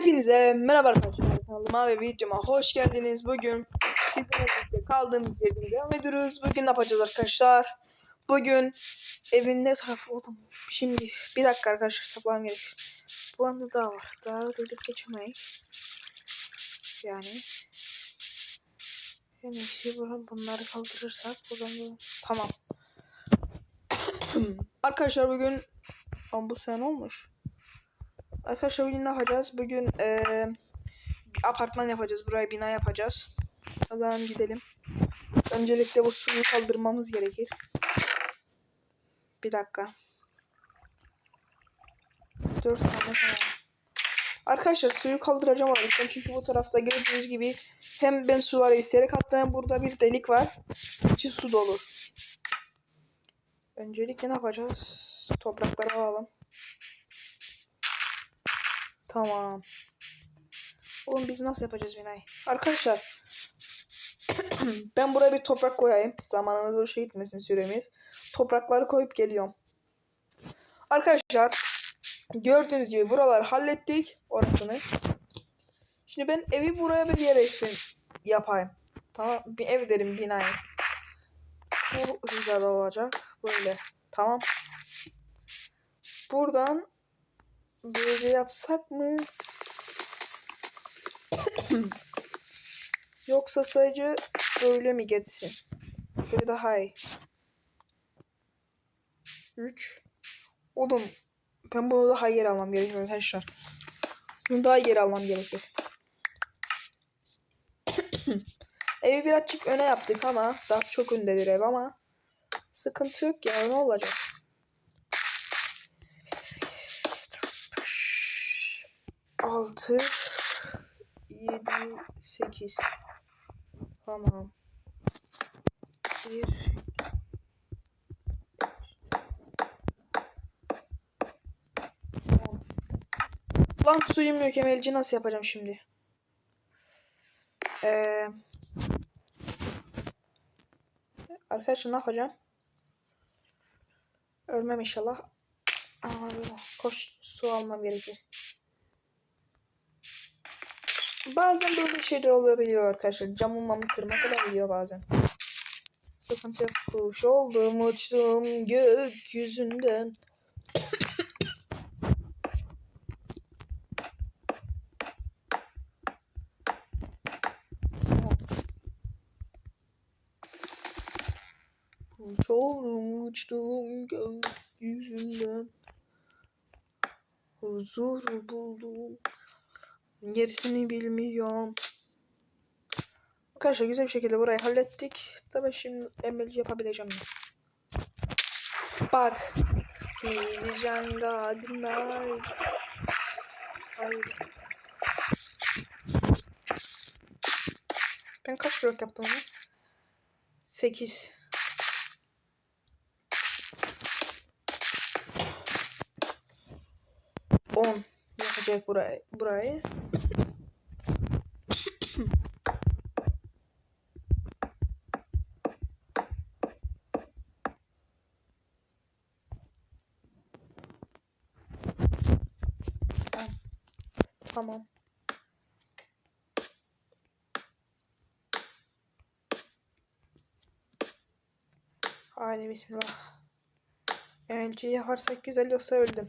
Hepinize merhaba arkadaşlar kanalıma ve videoma hoş geldiniz. Bugün sizlerle birlikte kaldığımız yerden devam ediyoruz. Bugün ne yapacağız arkadaşlar? Bugün evin ne tarafı oğlum? Şimdi bir dakika arkadaşlar saplam gerek. Bu anda daha var. Daha delip geçemeyiz. Yani yani işte bunları kaldırırsak buradan bu- tamam. arkadaşlar bugün Aa, bu sene olmuş. Arkadaşlar bugün ne yapacağız? Bugün eee, bir apartman yapacağız. Buraya bina yapacağız. O zaman gidelim. Öncelikle bu suyu kaldırmamız gerekir. Bir dakika. Dört tane falan. Arkadaşlar suyu kaldıracağım aralıktan çünkü bu tarafta gördüğünüz gibi hem ben suları isteyerek attım burada bir delik var. İçi su dolu. Öncelikle ne yapacağız? Toprakları alalım. Tamam. Oğlum biz nasıl yapacağız binayı? Arkadaşlar ben buraya bir toprak koyayım. Zamanımız şey gitmesin süremiz. Toprakları koyup geliyorum. Arkadaşlar gördüğünüz gibi buraları hallettik orasını. Şimdi ben evi buraya bir yere için yapayım. Tamam bir ev derim binayı. Bu güzel olacak. Böyle. Tamam. Buradan Böyle yapsak mı? Yoksa sadece böyle mi geçsin? Böyle daha iyi. 3 Oğlum ben bunu daha yer almam gerekiyor arkadaşlar. Bunu daha yer almam gerekiyor. Evi birazcık öne yaptık ama daha çok öndedir ev ama sıkıntı yok ya ne olacak? Altı, yedi, sekiz. Tamam. Bir. on. Lan suyum yok emelci nasıl yapacağım şimdi? Ee, arkadaşlar ne yapacağım? Ölmem inşallah. Ama koş su almam gerekir. Bazen böyle şeyler olabiliyor arkadaşlar. Camı mamı kırmak olabiliyor bazen. Sıkıntı yok. Kuş oldum uçtum gökyüzünden. Kuş oldum uçtum gökyüzünden. Huzur buldum. Gerisini bilmiyorum. Arkadaşlar güzel bir şekilde burayı hallettik. Tabii şimdi emelci yapabileceğim. Bak. Gideceğim. Hayır. Ben kaç blok yaptım onu? 8. On yapacak burayı. burayı. Tamam. Haydi bismillah. Önce yaparsak güzel yoksa öldüm.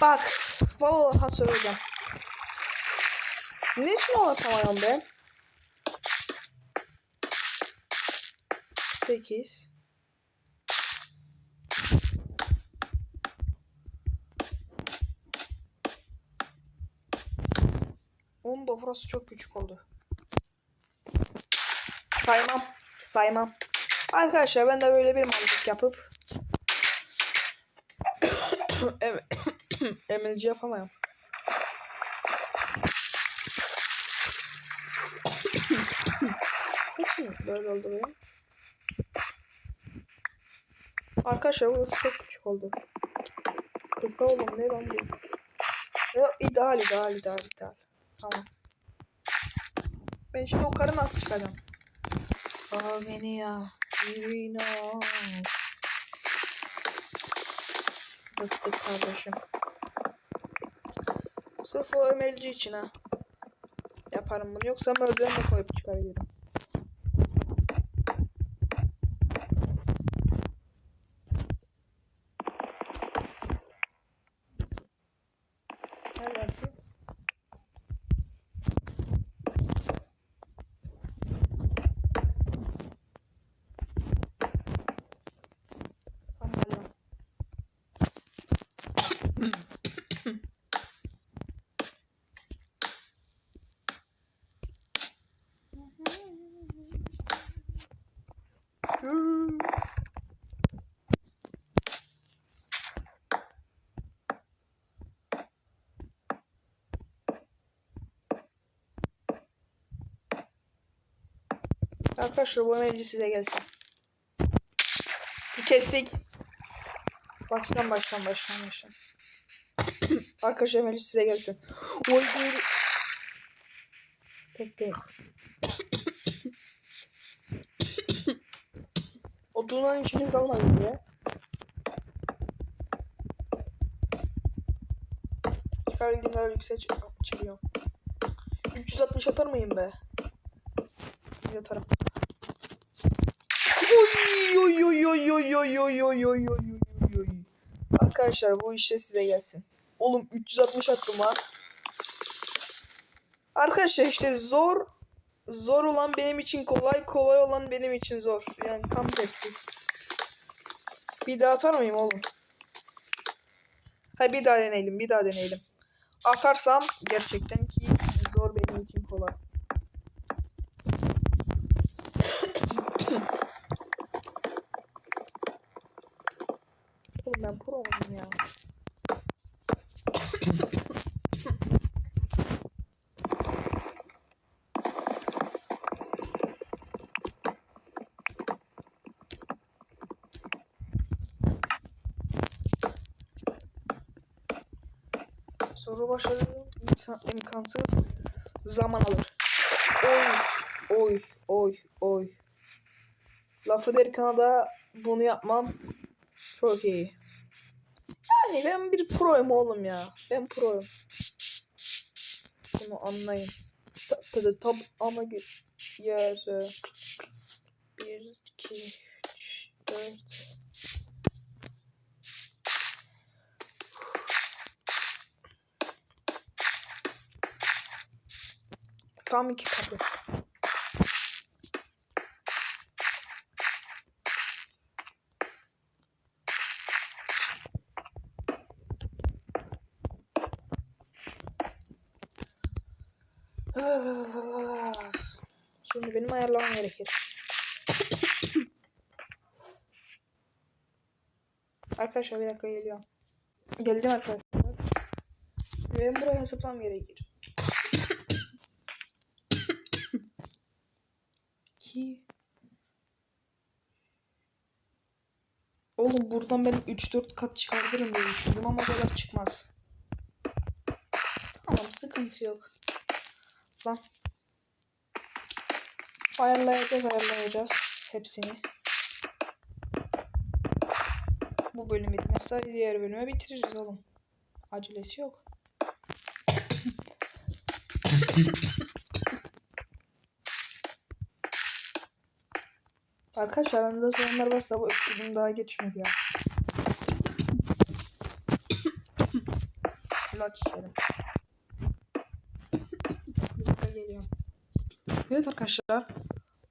Bak. Vallahi söyleyeceğim. Ne için anlatamıyorum ben? 8 Onun da burası çok küçük oldu. Saymam. Saymam. Arkadaşlar ben de böyle bir mantık yapıp yapamıyorum. Niçin böyle oldu bu? Arkadaşlar burası çok küçük oldu. Kısa oğlum ne lan bu? Ya, ideal ideal ideal ideal. Tamam. Ben şimdi yukarı nasıl çıkacağım? Al beni ya. Yürüyün. Bıktık kardeşim. Sırf o emelci için ha. Yaparım bunu. Yoksa merdiven de koyup çıkarıyorum. Nerede artık? Tamam. Hmm. Arkadaşlar bu meclis size gelsin. Kestik. Baştan baştan baştan baştan. Arkadaşlar meclis size gelsin. Oy dur. Bekleyin. Oturmanın içinde kalmadı diye. Çıkarabildiğim kadar yüksek çık- çıkıyor. 360 atar mıyım be? Yatarım. Oy oy oy oy oy oy oy oy oy. Arkadaşlar bu işte size gelsin. Oğlum 360 attım ha. Arkadaşlar işte zor zor olan benim için kolay, kolay olan benim için zor. Yani tam tersi. Bir daha atar mıyım oğlum? Hayır bir daha deneyelim, bir daha deneyelim. Atarsam gerçekten ki zor benim için kolay. Oğlum ben pro oldum ya. Soru başarılı insan imkansız zaman alır. Oy oy oy oy. Lafı derken da bunu yapmam çok iyi. Yani ben bir proyum oğlum ya. Ben proyum. Bunu anlayın. Tabii tab ama yarı. Bir, iki, üç, dört. Tam iki katı. Şimdi benim ayarlamam gerekir. arkadaşlar bir dakika geliyorum. Geldim arkadaşlar. Benim buraya hesaplamam gerekir. İki. Oğlum buradan ben 3-4 kat çıkartırım diye düşündüm ama kadar çıkmaz. Tamam sıkıntı yok. Lan. Ayarlayacağız ayarlayacağız hepsini. Bu bölüm bitmezse diğer bölümü bitiririz oğlum. Acelesi yok. Arkadaşlar aranızda soranlar varsa bu öksürüğüm daha geçmedi ya. İlaç içerim. Geliyorum. Evet arkadaşlar.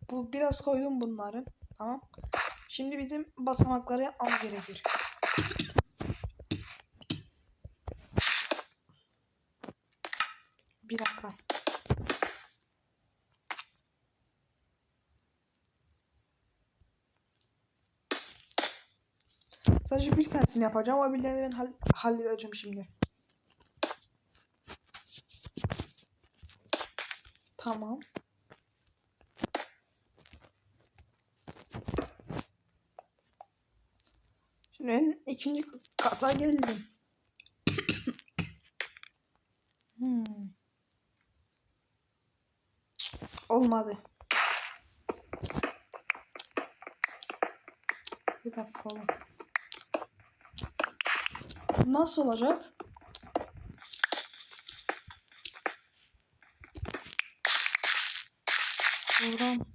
Bu biraz koydum bunları. Tamam. Şimdi bizim basamakları yapmamız gerekir. Bir dakika. Sadece bir tanesini yapacağım. O birilerini ben hall halledeceğim şimdi. Tamam. Şimdi ikinci kata geldim. hmm. Olmadı. Bir dakika. Nasıl olacak? Buradan.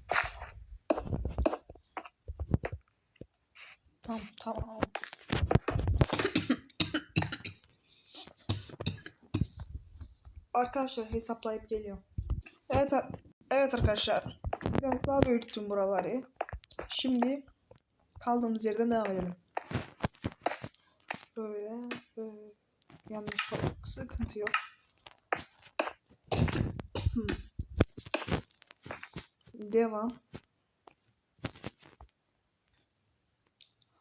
Tamam tamam. arkadaşlar hesaplayıp geliyorum. Evet evet arkadaşlar. Biraz daha büyüttüm buraları. Şimdi kaldığımız yerden devam edelim. Böyle böyle. Yanlış oldu. Sıkıntı yok. Hmm. Devam.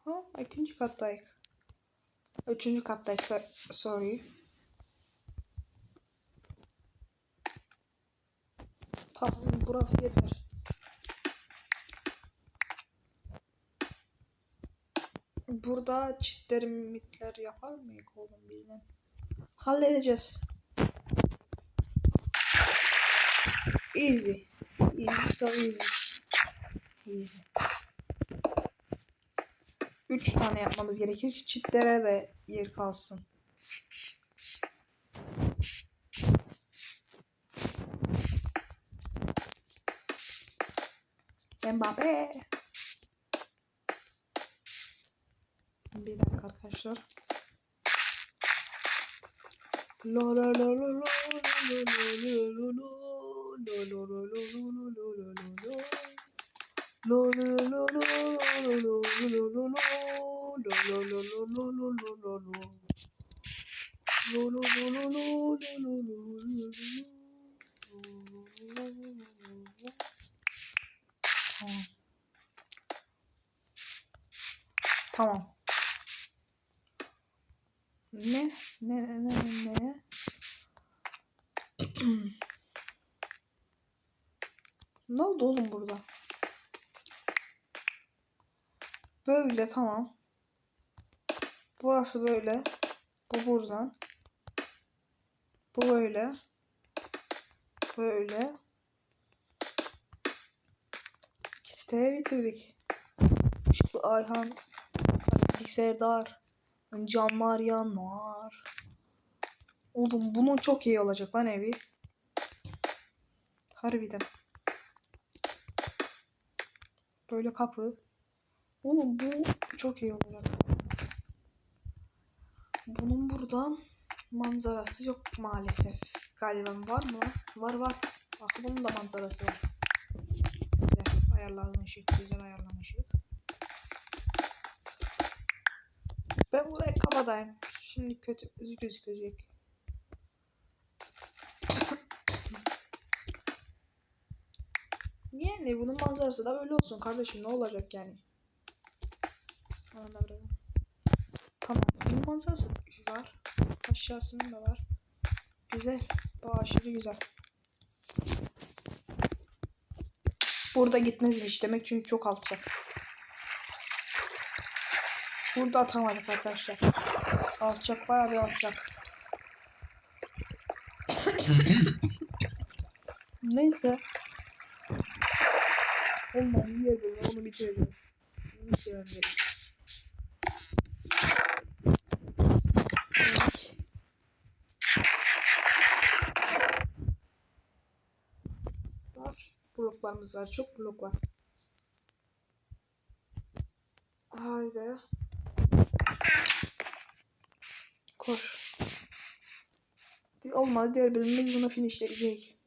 Ha, ikinci kattayız. Üçüncü kattayız. so- Sorry. Tamam burası yeter. Burada çitler mitler yapar mıyız oğlum bilmem. Halledeceğiz. Easy. Easy so easy. Easy. Üç tane yapmamız gerekir ki çitlere de yer kalsın. Mbappe. Bir dakika arkadaşlar. La la la la la la la la la la la la la la la la la la la. La la la la la la la la la la la. La la la la la la la la la. La la la la la la la la la. Tamam. Tamam. Ne? Ne ne ne ne ne? oldu oğlum burada? Böyle tamam. Burası böyle. Bu buradan. Bu böyle. Böyle. İkisi de bitirdik. Işıklı Ayhan. Karanlık Serdar. Canlar yanar. Oğlum bunun çok iyi olacak lan evi. Harbiden. Böyle kapı. Oğlum bu çok iyi olacak. Bunun buradan manzarası yok maalesef. Galiba var mı? Var var. Bak bunun da manzarası var. Güzel ayarlanmışık. Güzel ayarlamışık. Ben burayı kapatayım. Şimdi kötü gözükecek. Niye ne? Bunun manzarası da böyle olsun kardeşim. Ne olacak yani? Bırakın. Tamam. Bunun manzarası var. Aşağısının da var. Güzel. Bu aşırı güzel. Burada gitmezmiş demek çünkü çok alçak. Burada atamadık arkadaşlar. Alçak bayağı bir alçak. Neyse. Olmadı yiyelim onu bitirelim. Bunu bitirelim. Bloklarımız var. Çok blok var. Haydi. Koş. Olmadı diğer bölümümüz bunu finishleyecek.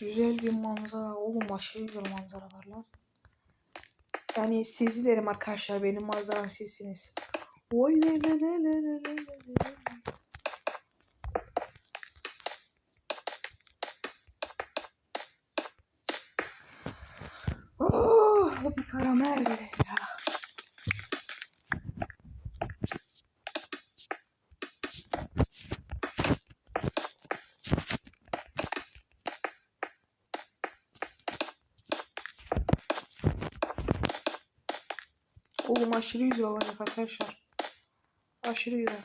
Güzel bir manzara. Oğlum aşırı güzel manzara var lan. Yani sizi derim arkadaşlar. Benim manzaram sizsiniz. Oy le le le le le le le le. Oh, karamel. Ya. Oğlum aşırı güzel olacak arkadaşlar. Aşırı güzel.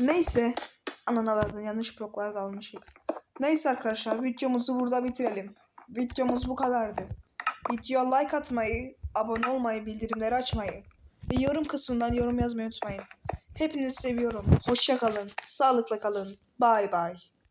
Neyse. Anana verdin yanlış bloklar da almışık. Neyse arkadaşlar videomuzu burada bitirelim. Videomuz bu kadardı. Videoya like atmayı, abone olmayı, bildirimleri açmayı ve yorum kısmından yorum yazmayı unutmayın. Hepinizi seviyorum. Hoşça kalın. Sağlıkla kalın. Bay bay.